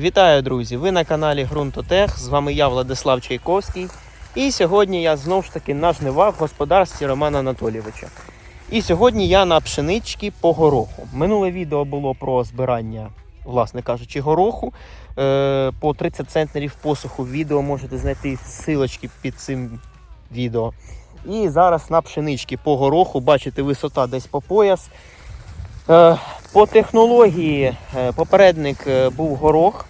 Вітаю, друзі! Ви на каналі Грунтотех. З вами я, Владислав Чайковський. І сьогодні я знову ж таки на жнивах в господарстві Романа Анатолійовича. І сьогодні я на пшенички по гороху. Минуле відео було про збирання, власне кажучи, гороху. Е, по 30 центнерів посуху відео можете знайти силочки під цим відео. І зараз на пшенички по гороху, бачите, висота десь по пояс. Е, По технології е, попередник був горох.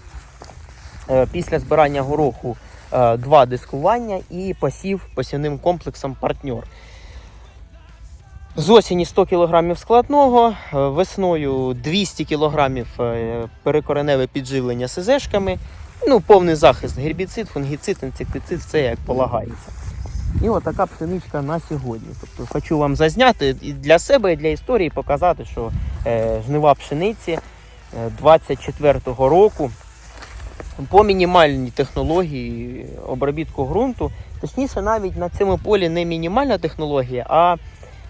Е, Після збирання гороху е, два дискування і посів посівним комплексом партньор. З осені 100 кг складного, е, весною 200 кг перекореневе підживлення СЗшками, ну, повний захист, гербіцид, фунгіцид, інсектицид, все як полагається. І от така пшеничка на сьогодні. Тобто хочу вам зазняти і для себе, і для історії показати, що е, жнива пшениці е, 24-го року по мінімальній технології обробітку ґрунту, точніше, навіть на цьому полі не мінімальна технологія, а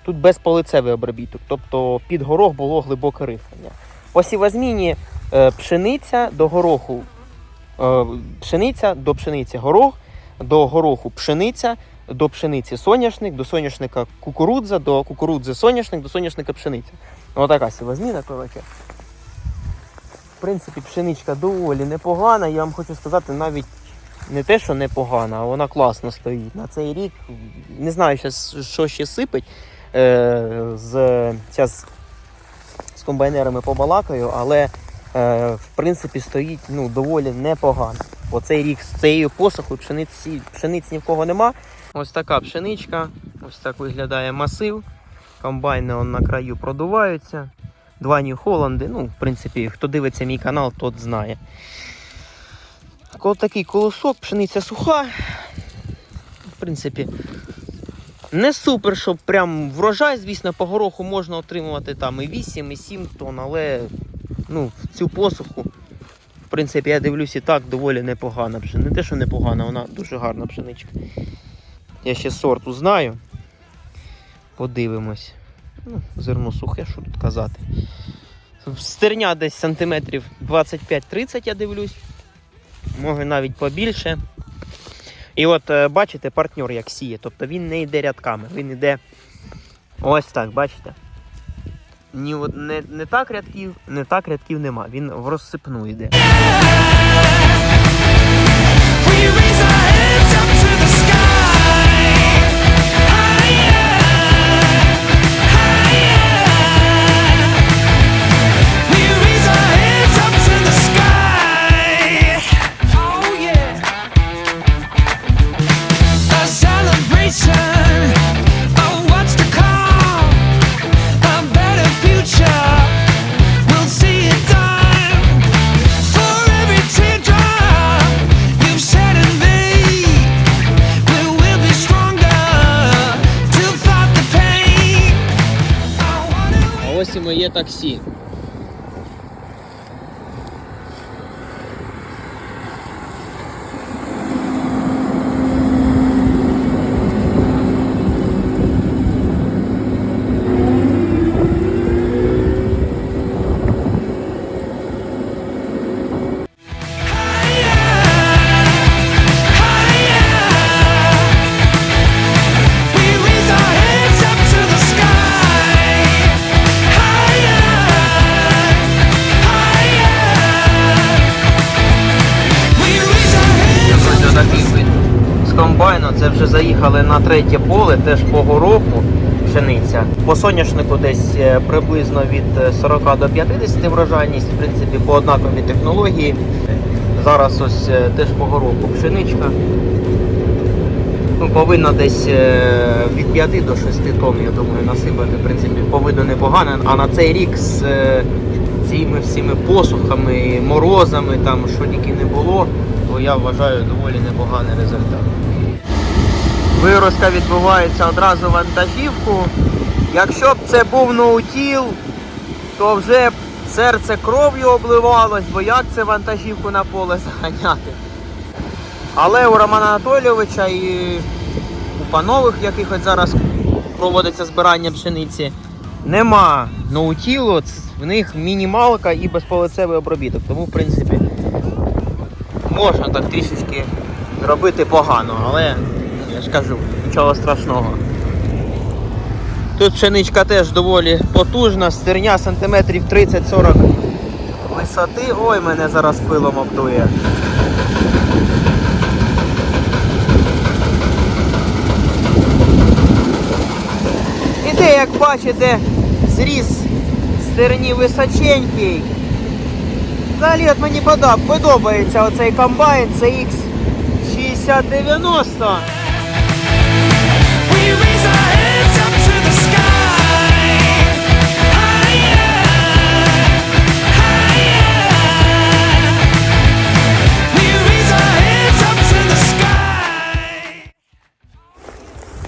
тут безполицевий обробіток. Тобто під горох було глибоке рихлення. По сівозміні е, пшениця до гороху, е, пшениця до пшениці горох, до гороху пшениця, до пшениці соняшник, до соняшника кукурудза, до кукурудзи соняшник, до соняшника пшениця. Отака сівозміна, коротше. В принципі, пшеничка доволі непогана. Я вам хочу сказати, навіть не те, що непогана, а вона класно стоїть. На цей рік не знаю, що ще сипить. Е, з, зараз з комбайнерами побалакаю, але е, в принципі стоїть ну, доволі непогано. Бо цей рік з цією посухою пшениці, пшениць ні в кого нема. Ось така пшеничка, ось так виглядає масив. Комбайни он на краю продуваються. Два Нью-Холланди. Ну, в принципі, хто дивиться мій канал, тот знає. Ось такий колосок, пшениця суха. В принципі, не супер, щоб прям врожай, звісно, по гороху можна отримувати там і 8, і 7 тонн, але ну, цю посуху, в принципі, я дивлюсь і так доволі непогана. Не те, що непогана, вона дуже гарна пшеничка. Я ще сорту знаю. Подивимось. Ну, зерно сухе, що тут казати. Стерня десь сантиметрів 25-30, я дивлюсь. Може навіть побільше. І от е, бачите, партнер як сіє. Тобто він не йде рядками, він йде ось так, бачите? Ні, не, не так рядків, не так рядків нема. Він в розсипну йде. Моє таксі. Вже заїхали на третє поле, теж по гороху пшениця. По соняшнику десь е, приблизно від е, 40 до 50 врожайність, в принципі, по однаковій технології. Зараз ось е, теж по гороху пшеничка. Ну, повинна десь е, від 5 до 6 тонн, я думаю, насипати, в принципі, повинно непогано. А на цей рік з е, цими всіми посухами, морозами, там, що тільки не було, то я вважаю доволі непоганий результат. Виразка відбувається одразу вантажівку. Якщо б це був ноутіл, то вже б серце кров'ю обливалось, бо як це вантажівку на поле заганяти. Але у Романа Анатолійовича і у панових, яких зараз проводиться збирання пшениці, нема ноутілу, в них мінімалка і безполицевий обробіток. Тому, в принципі, можна так трішечки робити погано, але я ж кажу, нічого страшного. Тут пшеничка теж доволі потужна, стерня сантиметрів 30-40 висоти. Ой, мене зараз пилом обдує. Іде, як бачите, зріз стерні височенький. Взагалі от мені подобається оцей комбайн CX6090.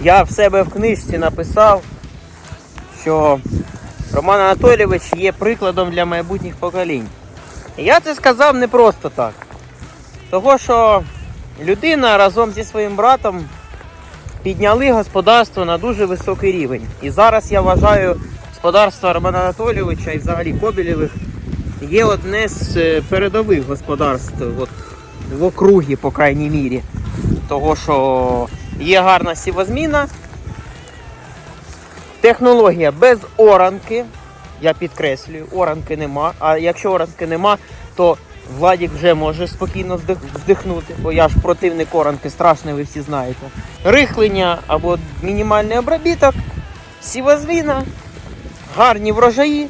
Я в себе в книжці написав, що Роман Анатолійович є прикладом для майбутніх поколінь. Я це сказав не просто так. Того, що людина разом зі своїм братом підняли господарство на дуже високий рівень. І зараз я вважаю, господарство Романа Анатолійовича і взагалі Кобелєвих є одне з е, передових господарств от, в округі, по крайній мірі. Того, що є гарна сівозміна, технологія без оранки. Я підкреслюю, оранки нема. А якщо оранки нема, то Владік вже може спокійно вдих- вдихнути, бо я ж противник оранки, страшний, ви всі знаєте. Рихлення або мінімальний обробіток, сівозміна, гарні врожаї,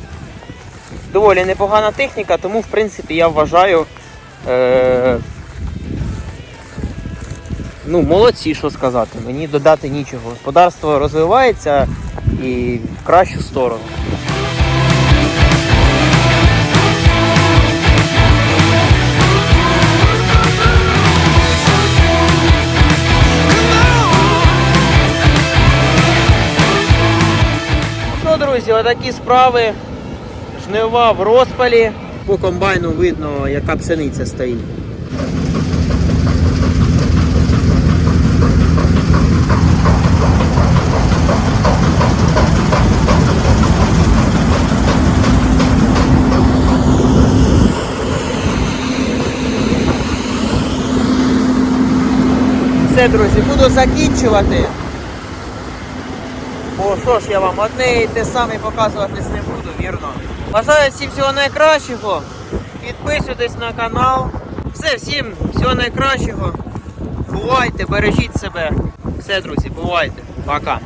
доволі непогана техніка, тому в принципі я вважаю. Е- ну, молодці, що сказати. Мені додати нічого. Господарство розвивається і в кращу сторону. Друзі, справи. Жнива в розпалі. По комбайну видно, яка пшениця стоїть. Все, друзі, буду закінчувати. Бо що ж я вам одне і те саме показуватись не буду, вірно. Бажаю всім всього найкращого. Підписуйтесь на канал. Все, всім всього найкращого. Бувайте, бережіть себе. Все, друзі, бувайте. Пока.